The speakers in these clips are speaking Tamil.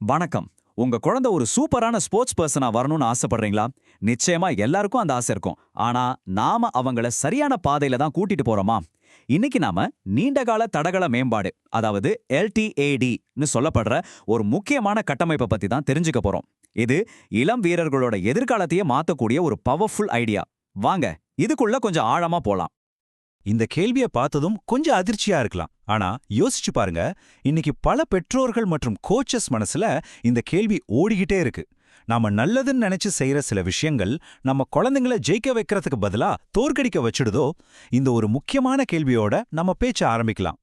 வணக்கம். உங்க குழந்தை ஒரு சூப்பரான ஸ்போர்ட்ஸ் பர்சனா வரணும்னு ஆசைப்படுறீங்களா? நிச்சயமா எல்லாருக்கும் அந்த ஆசை இருக்கும். ஆனா நாம அவங்கள சரியான பாதையில தான் கூட்டிட்டு போறோமா? இன்னைக்கு நாம நீண்டகால தடகள மேம்பாடு அதாவது எல்டிஏடின்னு சொல்லப்படுற ஒரு முக்கியமான கட்டமைப்பை பத்தி தான் தெரிஞ்சுக்க போறோம். இது இளம் வீரர்களோட எதிர்காலத்தையே மாத்தக்கூடிய ஒரு பவர்ஃபுல் ஐடியா வாங்க இதுக்குள்ள கொஞ்சம் ஆழமா போலாம். இந்த கேள்விய பார்த்ததும் கொஞ்சம் அதிர்ச்சியா இருக்கலாம். ஆனா யோசிச்சு பாருங்க இன்னைக்கு பல பெற்றோர்கள் மற்றும் கோச்சஸ் மனசுல இந்த கேள்வி ஓடிக்கிட்டே இருக்கு. நாம நல்லதுன்னு நினைச்சு செய்யற சில விஷயங்கள் நம்ம குழந்தைங்கள ஜெயிக்க வைக்கிறதுக்கு பதிலா தோற்கடிக்க வச்சிடுதோ? இந்த ஒரு முக்கியமான கேள்வியோட நம்ம பேச்ச ஆரம்பிக்கலாம்.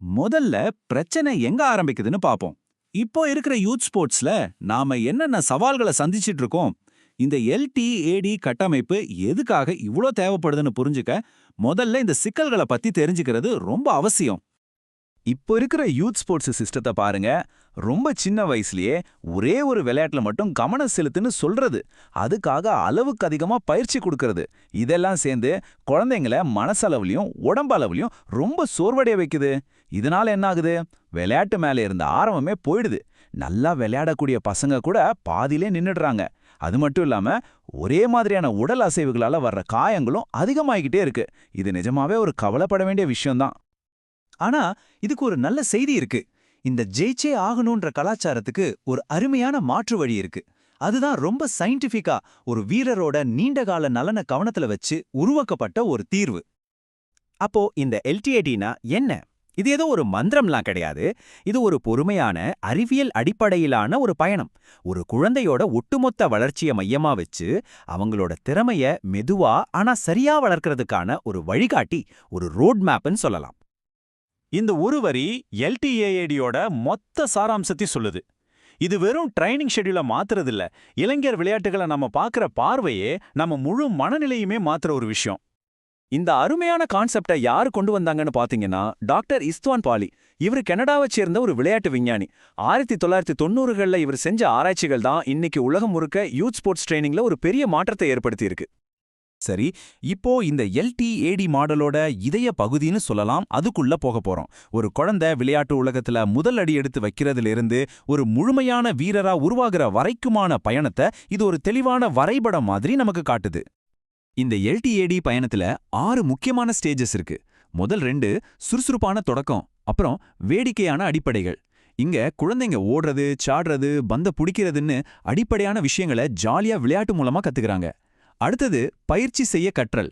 முதல்ல பிரச்சனை எங்க ஆரம்பிக்குதுன்னு பாப்போம். இப்போ இருக்கிற யூத் ஸ்போர்ட்ஸ்ல நாம என்னென்ன சவால்களை சந்திச்சிட்டு இருக்கோம்? இந்த எல்டிஏடி கட்டமைப்பு எதுக்காக இவ்ளோ தேவைப்படுதுன்னு புரிஞ்சுக்க முதல்ல இந்த சிக்கல்களை பத்தி தெரிஞ்சுக்கிறது ரொம்ப அவசியம். இப்போ இருக்கிற யூத் ஸ்போர்ட்ஸ் சிஸ்டத்தை பாருங்க. ரொம்ப சின்ன வயசுலயே ஒரே ஒரு விளையாட்டுல மட்டும் கவனம் செலுத்துன்னு சொல்றது. அதுக்காக அளவுக்கு அதிகமா பயிற்சி கொடுக்கறது. இதெல்லாம் சேர்ந்து குழந்தைங்கள மனசளவுலயும் உடம்பளவுலயும் ரொம்ப சோர்வடைய வைக்குது. இதனால என்ன ஆகுது விளையாட்டு மேல இருந்த ஆர்வமே போயிடுது. நல்லா விளையாடக்கூடிய பசங்க கூட பாதியிலே நின்னுடுறாங்க. அது மட்டும் இல்லாம ஒரே மாதிரியான உடல் அசைவுகளால வர்ற காயங்களும் அதிகமாகிக்கிட்டே இருக்கு. இது நிஜமாவே ஒரு கவலைப்பட வேண்டிய விஷயம்தான். ஆனா இதுக்கு ஒரு நல்ல செய்தி இருக்கு. இந்த ஜெயிச்சே ஆகணுன்ற கலாச்சாரத்துக்கு ஒரு அருமையான மாற்று வழி இருக்கு. அதுதான் ரொம்ப சயின்டிஃபிக்கா ஒரு வீரரோட நீண்டகால நலனை கவனத்துல வச்சு உருவாக்கப்பட்ட ஒரு தீர்வு. அப்போ இந்த எல்டிஐடினா என்ன? இது ஏதோ ஒரு மந்திரம்லாம் கிடையாது. இது ஒரு பொறுமையான அறிவியல் அடிப்படையிலான ஒரு பயணம். ஒரு குழந்தையோட ஒட்டுமொத்த வளர்ச்சியை மையமா வச்சு அவங்களோட திறமைய மெதுவா ஆனா சரியா வளர்க்கறதுக்கான ஒரு வழிகாட்டி ஒரு ரோட் மேப்னு சொல்லலாம். இந்த ஒரு வரி எல்டிஏஏடியோட மொத்த சாராம்சத்தை சொல்லுது. இது வெறும் ட்ரைனிங் ஷெட்யூலை மாத்துறதில்ல. இளைஞர் விளையாட்டுகளை நம்ம பார்க்குற பார்வையே நம்ம முழு மனநிலையுமே மாத்துற ஒரு விஷயம். இந்த அருமையான கான்செப்டை யார் கொண்டு வந்தாங்கன்னு பாத்தீங்கன்னா டாக்டர் இஸ்துவான் பாலி. இவர் கனடாவைச் சேர்ந்த ஒரு விளையாட்டு விஞ்ஞானி. ஆயிரத்தி தொள்ளாயிரத்தி தொண்ணூறுகள்ல இவர் செஞ்ச ஆராய்ச்சிகள் தான் இன்னைக்கு உலகம் முழுக்க யூத் ஸ்போர்ட்ஸ் ட்ரைனிங்ல ஒரு பெரிய மாற்றத்தை ஏற்படுத்தியிருக்கு. சரி இப்போ இந்த எல்டிஏடி மாடலோட இதய பகுதின்னு சொல்லலாம் அதுக்குள்ள போக போறோம். ஒரு குழந்தை விளையாட்டு உலகத்துல முதல் அடி எடுத்து வைக்கிறதுல இருந்து ஒரு முழுமையான வீரரா உருவாகிற வரைக்குமான பயணத்தை இது ஒரு தெளிவான வரைபடம் மாதிரி நமக்கு காட்டுது. இந்த எல்டிஏடி பயணத்துல ஆறு முக்கியமான ஸ்டேஜஸ் இருக்கு. முதல் ரெண்டு சுறுசுறுப்பான தொடக்கம் அப்புறம் வேடிக்கையான அடிப்படைகள். இங்க குழந்தைங்க ஓடுறது சாடுறது பந்த பிடிக்கிறதுன்னு அடிப்படையான விஷயங்களை ஜாலியா விளையாட்டு மூலமா கத்துக்கறாங்க. அடுத்தது பயிற்சி செய்ய கற்றல்.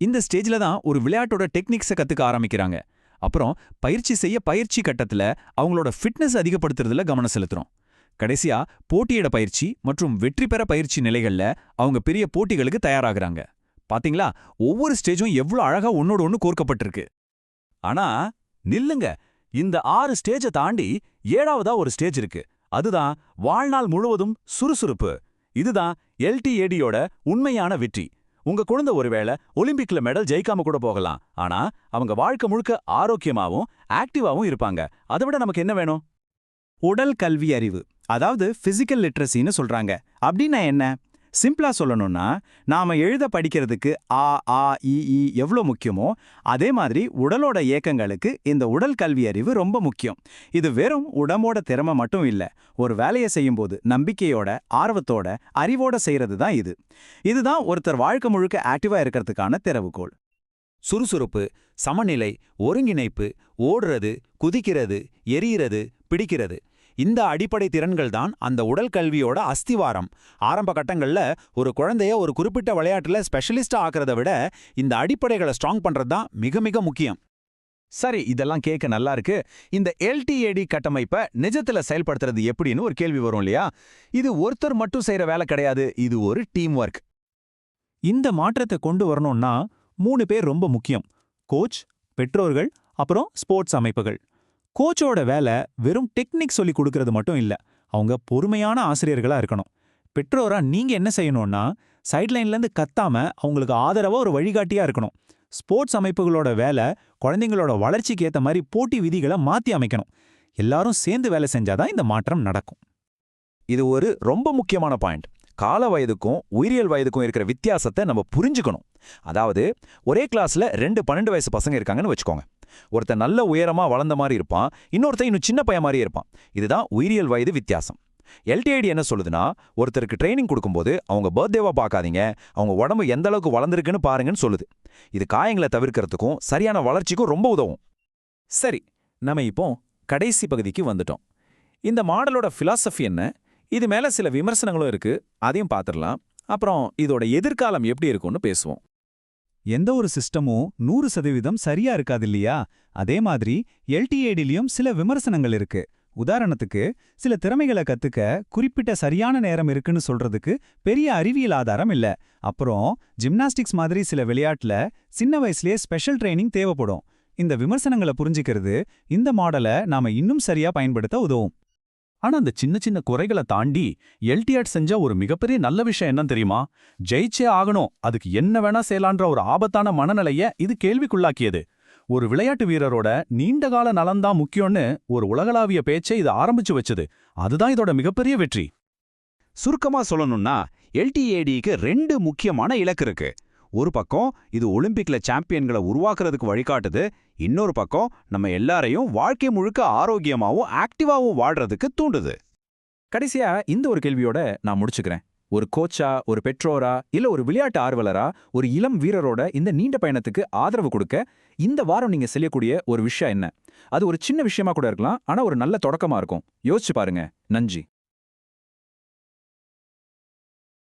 இந்த ஸ்டேஜ்ல தான் ஒரு விளையாட்டோட டெக்னிக்ஸை கத்துக்க ஆரம்பிக்கிறாங்க. அப்புறம் பயிற்சி செய்ய பயிற்சி கட்டத்துல அவங்களோட ஃபிட்னஸ் அதிகப்படுத்துறதுல கவனம் செலுத்துறோம். கடைசியா போட்டியிட பயிற்சி மற்றும் வெற்றி பெற பயிற்சி நிலைகள்ல அவங்க பெரிய போட்டிகளுக்கு தயாராகிறாங்க. பாத்தீங்களா? ஒவ்வொரு ஸ்டேஜும் எவ்வளவு அழகா ஒன்னோட ஒன்னு கோர்க்கப்பட்டிருக்கு. ஆனா நில்லுங்க. இந்த ஆறு ஸ்டேஜை தாண்டி ஏழாவதா ஒரு ஸ்டேஜ் இருக்கு. அதுதான் வாழ்நாள் முழுவதும் சுறுசுறுப்பு. இதுதான் எல்டிஏடியோட உண்மையான வெற்றி. உங்க குழந்தை ஒருவேளை ஒலிம்பிக்ல மெடல் ஜெயிக்காம கூட போகலாம். ஆனா அவங்க வாழ்க்கை முழுக்க ஆரோக்கியமாவும் ஆக்டிவாவும் இருப்பாங்க. அதை விட நமக்கு என்ன வேணும்? உடல் கல்வி அறிவு அதாவது பிசிக்கல் லிட்ரஸின்னு சொல்றாங்க. அப்படின்னா என்ன? சிம்பிளா சொல்லணும்னா நாம எழுத படிக்கிறதுக்கு ஆ ஆ இ ஈ எவ்வளோ முக்கியமோ அதே மாதிரி உடலோட இயக்கங்களுக்கு இந்த உடல் கல்வி அறிவு ரொம்ப முக்கியம். இது வெறும் உடம்போட திறமை மட்டும் இல்ல ஒரு வேலையை செய்யும்போது நம்பிக்கையோட ஆர்வத்தோட அறிவோட செய்யறது தான் இது. இதுதான் ஒருத்தர் வாழ்க்கை முழுக்க ஆக்டிவா இருக்கிறதுக்கான திறவுகோள். சுறுசுறுப்பு சமநிலை ஒருங்கிணைப்பு ஓடுறது குதிக்கிறது எரியறது பிடிக்கிறது. இந்த அடிப்படை திறன்கள் தான் அந்த உடல் கல்வியோட அஸ்திவாரம். ஆரம்ப கட்டங்கள்ல ஒரு குழந்தைய ஒரு குறிப்பிட்ட விளையாட்டுல ஸ்பெஷலிஸ்டா ஆக்கிறத விட இந்த அடிப்படைகளை ஸ்ட்ராங் பண்றது தான் மிக மிக முக்கியம். சரி இதெல்லாம் கேட்க நல்லா இருக்கு. இந்த எல்டிஏடி கட்டமைப்பை நிஜத்துல செயல்படுத்துறது எப்படின்னு ஒரு கேள்வி வரும் இல்லையா? இது ஒருத்தர் மட்டும் செய்யற வேலை கிடையாது இது ஒரு டீம் ஒர்க் இந்த மாற்றத்தை கொண்டு வரணும்னா மூணு பேர் ரொம்ப முக்கியம். கோச் பெற்றோர்கள் அப்புறம் ஸ்போர்ட்ஸ் அமைப்புகள். கோச்சோட வேலை வெறும் டெக்னிக் சொல்லி கொடுக்கறது மட்டும் இல்ல. அவங்க பொறுமையான ஆசிரியர்களா இருக்கணும். பெற்றோரா நீங்க என்ன செய்யணும்னா சைட்லைன்ல இருந்து கத்தாம அவங்களுக்கு ஆதரவா ஒரு வழிகாட்டியா இருக்கணும். ஸ்போர்ட்ஸ் அமைப்புகளோட வேலை குழந்தைங்களோட வளர்ச்சிக்கு ஏத்த மாதிரி போட்டி விதிகளை மாத்தி அமைக்கணும். எல்லாரும் சேர்ந்து வேலை செஞ்சாதான் இந்த மாற்றம் நடக்கும். இது ஒரு ரொம்ப முக்கியமான பாயிண்ட் கால வயதுக்கும் உயிரியல் வயதுக்கும் இருக்கிற வித்தியாசத்தை நம்ம புரிஞ்சுக்கணும். அதாவது ஒரே கிளாஸ்ல ரெண்டு பன்னெண்டு வயசு பசங்க இருக்காங்கன்னு வச்சுக்கோங்க. ஒருத்தன் நல்ல உயரமா வளர்ந்த மாதிரி இருப்பான் இன்னொருத்தன் இன்னும் சின்ன பையன் மாதிரி இருப்பான். இதுதான் உயிரியல் வயது வித்தியாசம். எல்டிஐடி என்ன சொல்லுதுன்னா ஒருத்தருக்கு ட்ரைனிங் கொடுக்கும்போது அவங்க பர்த்டேவா பார்க்காதீங்க அவங்க உடம்பு எந்த அளவுக்கு வளர்ந்துருக்குன்னு பாருங்கன்னு சொல்லுது. இது காயங்களை தவிர்க்கிறதுக்கும் சரியான வளர்ச்சிக்கும் ரொம்ப உதவும். சரி நம்ம இப்போ கடைசி பகுதிக்கு வந்துட்டோம். இந்த மாடலோட ஃபிலாசபி என்ன? இது மேல சில விமர்சனங்களும் இருக்கு அதையும் பார்த்துடலாம். அப்புறம் இதோட எதிர்காலம் எப்படி இருக்கும்னு பேசுவோம். எந்த ஒரு சிஸ்டமும் நூறு சதவீதம் சரியா இருக்காது இல்லையா அதே மாதிரி எல்டிஏடிலையும் சில விமர்சனங்கள் இருக்கு. உதாரணத்துக்கு சில திறமைகளை கத்துக்க குறிப்பிட்ட சரியான நேரம் இருக்குன்னு சொல்றதுக்கு பெரிய அறிவியல் ஆதாரம் இல்ல. அப்புறம் ஜிம்னாஸ்டிக்ஸ் மாதிரி சில விளையாட்டுல சின்ன வயசுலயே ஸ்பெஷல் ட்ரைனிங் தேவைப்படும். இந்த விமர்சனங்களை புரிஞ்சிக்கிறது இந்த மாடலை நாம இன்னும் சரியா பயன்படுத்த உதவும். ஆனா அந்த சின்ன சின்ன குறைகளை தாண்டி எல்டிஆட் செஞ்ச ஒரு மிகப்பெரிய நல்ல விஷயம் என்னன்னு தெரியுமா? ஜெயிச்சே ஆகணும். அதுக்கு என்ன வேணா செய்யலான்ற ஒரு ஆபத்தான மனநிலைய இது கேள்விக்குள்ளாக்கியது. ஒரு விளையாட்டு வீரரோட நீண்டகால நலன்தான் முக்கியம்னு ஒரு உலகளாவிய பேச்சை இது ஆரம்பிச்சு வச்சது. அதுதான் இதோட மிகப்பெரிய வெற்றி. சுருக்கமா சொல்லணும்னா எல்டிஏடிக்கு ரெண்டு முக்கியமான இலக்கு இருக்கு. ஒரு பக்கம் இது ஒலிம்பிக்ல சாம்பியன்களை உருவாக்குறதுக்கு வழிகாட்டுது இன்னொரு பக்கம் நம்ம எல்லாரையும் வாழ்க்கை முழுக்க ஆரோக்கியமாவும் ஆக்டிவாவும் வாழ்றதுக்கு தூண்டுது. கடைசியா இந்த ஒரு கேள்வியோட நான் முடிச்சுக்கிறேன். ஒரு கோச்சா ஒரு பெற்றோரா இல்ல ஒரு விளையாட்டு ஆர்வலரா ஒரு இளம் வீரரோட இந்த நீண்ட பயணத்துக்கு ஆதரவு கொடுக்க இந்த வாரம் நீங்க செய்யக்கூடிய ஒரு விஷயம் என்ன? அது ஒரு சின்ன விஷயமா கூட இருக்கலாம் ஆனா ஒரு நல்ல தொடக்கமா இருக்கும். யோசிச்சு பாருங்க. நன்றி.